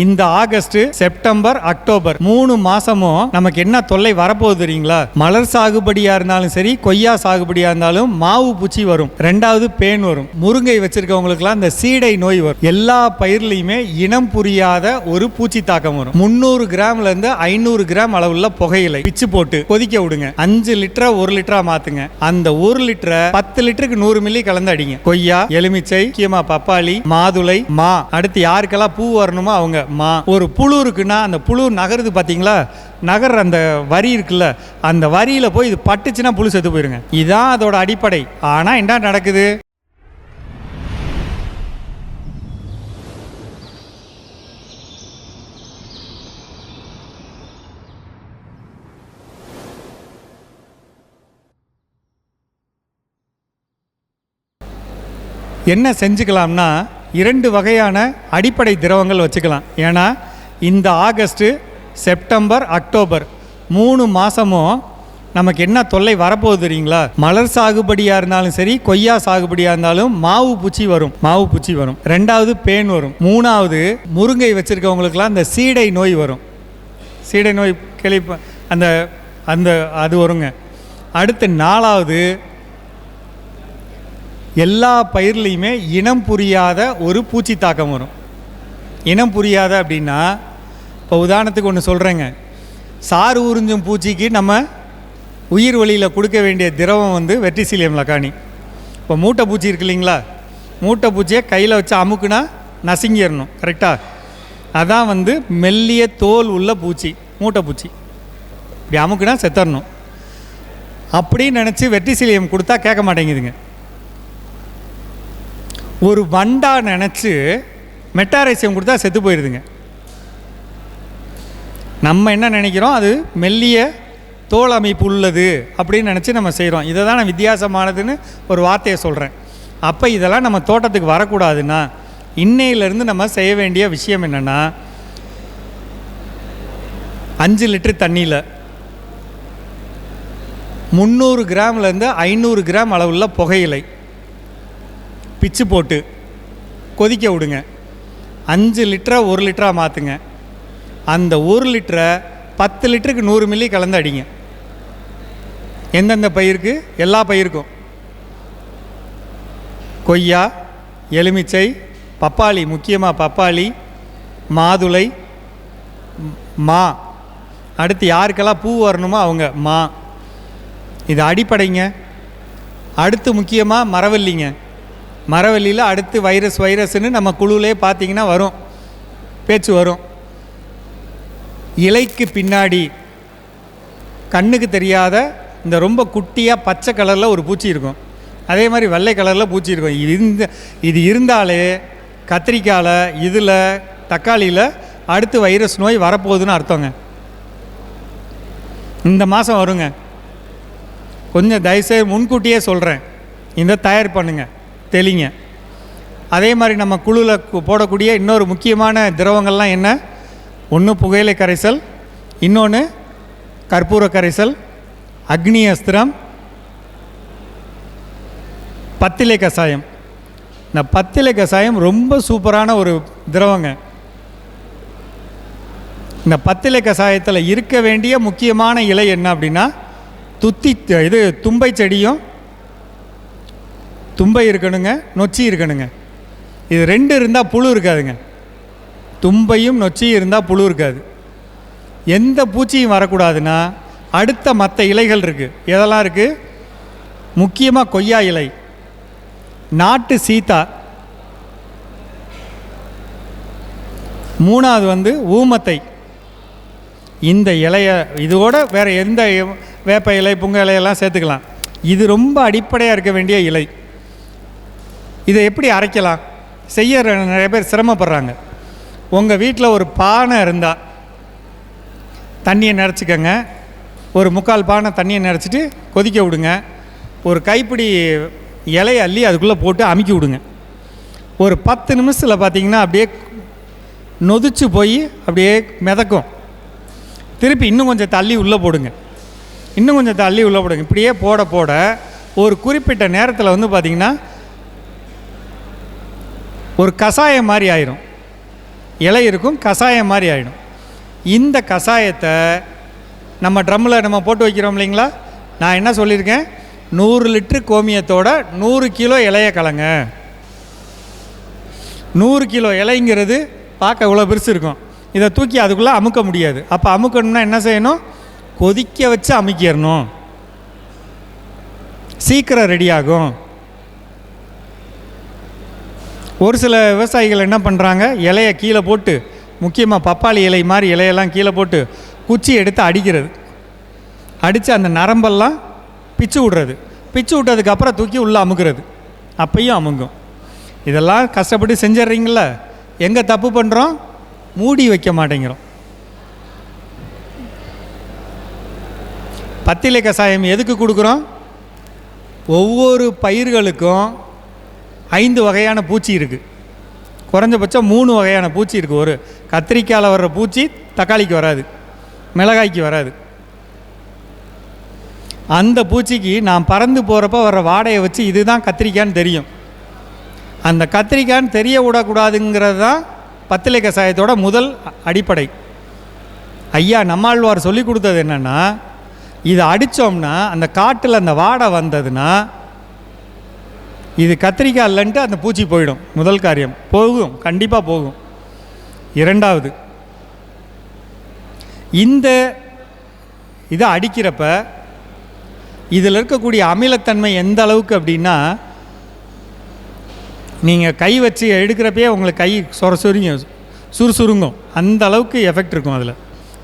இந்த August September October மூணு மாசமும் நமக்கு என்ன தொல்லை வரப்போகுது தெரியுங்களா? மலர் சாகுபடியா இருந்தாலும் சரி கொய்யா சாகுபடியா இருந்தாலும் மாவு பூச்சி வரும். ரெண்டாவது பேன் வரும். முருங்கை வச்சிருக்கவங்களுக்குலாம் இந்த சீடை நோய் வரும். எல்லா பயிர்லையுமே இனம் புரியாத ஒரு பூச்சி தாக்கம் வரும். முந்நூறு கிராம்ல இருந்து ஐநூறு கிராம் அளவுள்ள புகையிலை பிச்சு போட்டு கொதிக்க விடுங்க. அஞ்சு லிட்டரை ஒரு லிட்டரா மாத்துங்க. அந்த ஒரு லிட்டரை பத்து லிட்டருக்கு நூறு மில்லி கலந்து அடிங்க. கொய்யா எலுமிச்சை முக்கியமா பப்பாளி மாதுளை மா. அடுத்து யாருக்கெல்லாம் பூ வரணுமோ அவங்க மா ஒரு புழு இருக்குன்னா அந்த புழு நகருது பார்த்தீங்களா நகர் அந்த வரி இருக்குல்ல அந்த வரியில போய் இது பட்டுச்சுன்னா புழு செத்து போயிருங்க. இதுதான் அதோட அடிப்படை. ஆனா என்ன நடக்குது? என்ன செஞ்சுக்கலாம்னா இரண்டு வகையான அடிப்படை திரவங்கள் வச்சுக்கலாம். ஏன்னா இந்த ஆகஸ்ட்டு செப்டம்பர் அக்டோபர் மூணு மாதமும் நமக்கு என்ன தொல்லை வரப்போகுது தெரியுங்களா? மலர் சாகுபடியாக இருந்தாலும் சரி கொய்யா சாகுபடியாக இருந்தாலும் மாவு பூச்சி வரும். மாவு பூச்சி வரும். ரெண்டாவது பேன் வரும். மூணாவது முருங்கை வச்சுருக்கவங்களுக்குலாம் இந்த சீடை நோய் வரும். சீடை நோய் கேள்வி அந்த அந்த அது வருங்க. அடுத்து நாலாவது எல்லா பயிர்லேயுமே இனம் புரியாத ஒரு பூச்சி தாக்கம் வரும். இனம் புரியாத அப்படின்னா இப்போ உதாரணத்துக்கு ஒன்று சொல்கிறேங்க சாறு உறிஞ்சும் பூச்சிக்கு நம்ம உயிர் வழியில் கொடுக்க வேண்டிய திரவம் வந்து வெற்றிசீலியம் லக்கானி. இப்போ மூட்டை பூச்சி இருக்கு இல்லைங்களா? மூட்டை பூச்சியை கையில் வச்சு அமுக்குனா நசுங்கிடணும் கரெக்டாக அதான் வந்து மெல்லிய தோல் உள்ள பூச்சி மூட்டை பூச்சி. இப்படி அமுக்குனா செத்தரணும். அப்படின்னு நினச்சி வெற்றிசீலியம் கொடுத்தா கேட்க மாட்டேங்குதுங்க. ஒரு வண்டா நினச்சி மெட்டாரைசியம் கொடுத்தா செத்து போயிடுதுங்க நம்ம என்ன நினைக்கிறோம்? அது மெல்லிய தோல் அமைப்பு உள்ளது அப்படின்னு நினச்சி நம்ம செய்கிறோம் இதை தான் நான் வித்தியாசமானதுன்னு ஒரு வார்த்தையை சொல்கிறேன் அப்போ இதெல்லாம் நம்ம தோட்டத்துக்கு வரக்கூடாதுன்னா இன்னையிலேருந்து நம்ம செய்ய வேண்டிய விஷயம் என்னென்னா அஞ்சு லிட்டர் தண்ணியில் முந்நூறு கிராம்லேருந்து ஐநூறு கிராம் அளவுள்ள புகையிலை. பிச்சு போட்டு கொதிக்க விடுங்க. அஞ்சு லிட்டரை ஒரு லிட்டராக மாற்றுங்க அந்த ஒரு லிட்டரை பத்து லிட்டருக்கு நூறு மில்லி கலந்து அடிங்க. எந்தெந்த பயிருக்கு? எல்லா பயிருக்கும். கொய்யா எலுமிச்சை பப்பாளி முக்கியமாக பப்பாளி மாதுளை மா. அடுத்து யாருக்கெல்லாம் பூ வரணுமோ அவங்க மா. இது அடிப்படைங்க. அடுத்து முக்கியமாக மரவல்லிங்க மரவள்ளியில் அடுத்து வைரஸ் வைரஸ்னு நம்ம குழுவிலே பார்த்தீங்கன்னா வரும். பேச்சு வரும். இலைக்கு பின்னாடி கண்ணுக்கு தெரியாத இந்த ரொம்ப குட்டியாக பச்சை கலரில் ஒரு பூச்சி இருக்கும். அதே மாதிரி வெள்ளை கலரில் பூச்சி இருக்கும். இது இந்த இது இருந்தாலே கத்திரிக்காயில் இதில் தக்காளியில் அடுத்து வைரஸ் நோய் வரப்போகுதுன்னு அர்த்தங்க. இந்த மாதம் வருங்க. கொஞ்சம் தயவுசெய்து முன்கூட்டியே சொல்கிறேன் இந்த தயார் பண்ணுங்கள் தெளிங்க. அதே மாதிரி நம்ம குழுவில் போடக்கூடிய இன்னொரு முக்கியமான திரவங்கள்லாம் என்ன? ஒன்று புகையிலை கரைசல் இன்னொன்று கற்பூர கரைசல் அக்னி அஸ்திரம் பத்திலை கஷாயம். இந்த பத்திலை கஷாயம் ரொம்ப சூப்பரான ஒரு திரவங்க. இந்த பத்திலை கஷாயத்தில் இருக்க வேண்டிய முக்கியமான இலை என்ன அப்படின்னா துத்தி இது தும்பை செடியும் தும்பை இருக்கணுங்க நொச்சி இருக்கணுங்க. இது ரெண்டு இருந்தால் புழு இருக்காதுங்க. தும்பையும் நொச்சியும் இருந்தால் புழு இருக்காது. எந்த பூச்சியும் வரக்கூடாதுன்னா அடுத்த மற்ற இலைகள் இருக்குது எதெல்லாம் இருக்குது முக்கியமாக கொய்யா இலை நாட்டு சீத்தா. மூணாவது வந்து ஊமத்தை. இந்த இலையை இதோட வேறு எந்த வேப்ப இலை புங்க இலையெல்லாம் சேர்த்துக்கலாம். இது ரொம்ப அடிப்படையாக இருக்க வேண்டிய இலை. இதை எப்படி அரைக்கலாம்? செய்ய நிறைய பேர் சிரமப்படுறாங்க. உங்கள் வீட்டில் ஒரு பானை இருந்தால் தண்ணியை நிறச்சிக்கங்க ஒரு முக்கால் பானை தண்ணியை நிறச்சிட்டு கொதிக்க விடுங்க. ஒரு கைப்பிடி இலையை அள்ளி அதுக்குள்ளே போட்டு அமுக்கி விடுங்க. ஒரு பத்து நிமிஷத்தில் பார்த்தீங்கன்னா அப்படியே நொதிச்சு போய் அப்படியே மிதக்கும். திருப்பி இன்னும் கொஞ்சம் தள்ளி உள்ளே போடுங்க. இன்னும் கொஞ்சம் தள்ளி உள்ளே போடுங்க. இப்படியே போட போட ஒரு குறிப்பிட்ட நேரத்தில் வந்து பார்த்திங்கன்னா ஒரு கஷாயம் மாதிரி ஆயிரும். இலை இருக்கும் கஷாயம் மாதிரி ஆகிடும் இந்த கஷாயத்தை நம்ம ட்ரம்மில் நம்ம போட்டு வைக்கிறோம் இல்லைங்களா? நான் என்ன சொல்லியிருக்கேன்? நூறு லிட்ரு கோமியத்தோட நூறு கிலோ இலைய கலங்க. நூறு கிலோ இலைங்கிறது பார்க்க இவ்வளோ பெருசு இருக்கும். இதை தூக்கி அதுக்குள்ளே அமுக்க முடியாது. அப்போ அமுக்கணும்னா என்ன செய்யணும்? கொதிக்க வச்சு அமுக்கிடணும். சீக்கிரம் ரெடி ஆகும். ஒரு சில விவசாயிகள் என்ன பண்ணுறாங்க இலையை கீழே போட்டு முக்கியமாக பப்பாளி இலை மாதிரி இலையெல்லாம் கீழே போட்டு குச்சி எடுத்து அடிக்கிறது. அடித்து அந்த நரம்பெல்லாம் பிச்சு விடுறது. பிச்சு விட்டதுக்கப்புறம் தூக்கி உள்ளே அமுக்கிறது. அப்பையும் அமுங்கும். இதெல்லாம் கஷ்டப்பட்டு செஞ்சிட்றீங்கள எங்கே தப்பு பண்ணுறோம் மூடி வைக்க மாட்டேங்கிறோம். பத்திலை கஷாயம் எதுக்கு கொடுக்குறோம்? ஒவ்வொரு பயிர்களுக்கும் ஐந்து வகையான பூச்சி இருக்குது குறைஞ்சபட்சம் மூணு வகையான பூச்சி இருக்குது ஒரு கத்திரிக்காயில் வர்ற பூச்சி தக்காளிக்கு வராது. மிளகாய்க்கு வராது. அந்த பூச்சிக்கு நான் பறந்து போகிறப்ப வர்ற வாடையை வச்சு இதுதான் கத்திரிக்கான்னு தெரியும். அந்த கத்திரிக்கான்னு தெரிய விடக்கூடாதுங்கிறது தான் பத்திலை கசாயத்தோட முதல் அடிப்படை. ஐயா நம்மாழ்வார் சொல்லி கொடுத்தது என்னென்னா இதை அடித்தோம்னா அந்த காட்டில் அந்த வாடை வந்ததுன்னா இது கத்திரிக்காய் இல்லைன்ட்டு அந்த பூச்சி போயிடும். முதல் காரியம். போகும். கண்டிப்பாக போகும். இரண்டாவது இந்த இதை அடிக்கிறப்ப இதில் இருக்கக்கூடிய அமிலத்தன்மை எந்த அளவுக்கு அப்படின்னா நீங்கள் கை வச்சு எடுக்கிறப்பே உங்களுக்கு கை சொர சுருங்கும் சுறுசுருங்கும் அந்த அளவுக்கு எஃபெக்ட் இருக்கும் அதில்.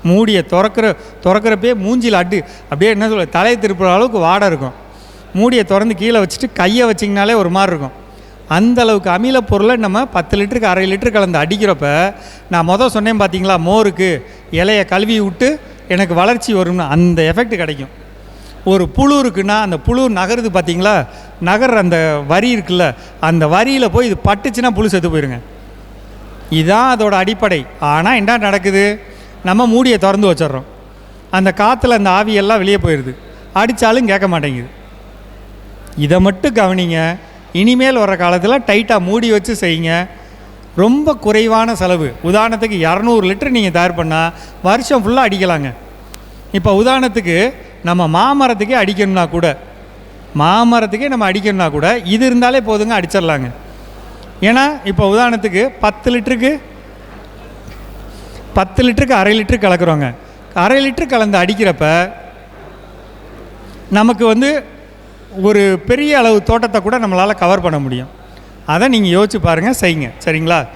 மூடியை திறக்கிற திறக்கிறப்பே மூஞ்சியில் அட்டு அப்படியே என்ன சொல்ல தலையை திருப்புற அளவுக்கு வாடை இருக்கும். மூடியை திறந்து கீழே வச்சுட்டு கையை வச்சிங்கனாலே ஒரு மாதிரி இருக்கும். அந்த அளவுக்கு அமில பொருளை நம்ம பத்து லிட்டருக்கு அரை லிட்டர் கலந்து அடிக்கிறப்ப நான் மொதல் சொன்னேன் பார்த்தீங்களா மோருக்கு இலையை கழுவி விட்டு எனக்கு வளர்ச்சி வரும்னு அந்த எஃபெக்ட் கிடைக்கும். ஒரு புழு இருக்குன்னா அந்த புழு நகருது பார்த்தீங்களா நகர் அந்த வரி இருக்குல்ல அந்த வரியில் போய் இது பட்டுச்சுன்னா புழு செத்து போயிருங்க. இதுதான் அதோட அடிப்படை. ஆனால் என்ன நடக்குது? நம்ம மூடியை திறந்து வச்சிடுறோம். அந்த காற்றுல அந்த ஆவியெல்லாம் வெளியே போயிடுது அடித்தாலும் கேட்க மாட்டேங்குது. இதை மட்டும் கவனிங்க. இனிமேல் வர காலத்தில் டைட்டாக மூடி வச்சு செய்யுங்க. ரொம்ப குறைவான செலவு. உதாரணத்துக்கு இரநூறு லிட்டர் நீங்கள் தயார் பண்ணால் வருஷம் ஃபுல்லாக அடிக்கலாங்க. இப்போ உதாரணத்துக்கு நம்ம மாமரத்துக்கே அடிக்கணும்னா கூட மாமரத்துக்கே நம்ம அடிக்கணும்னா கூட இது இருந்தாலே போதுங்க அடிச்சிடலாங்க. ஏன்னா இப்போ உதாரணத்துக்கு பத்து லிட்டருக்கு பத்து லிட்டருக்கு அரை லிட்டரு கலக்குறோங்க. அரை லிட்டரு கலந்து அடிக்கிறப்ப நமக்கு வந்து ஒரு பெரிய அளவு தோட்டத்தை கூட நம்மளால் கவர் பண்ண முடியும். அதை நீங்கள் யோசிச்சு பாருங்கள் செய்யுங்க. சரிங்களா?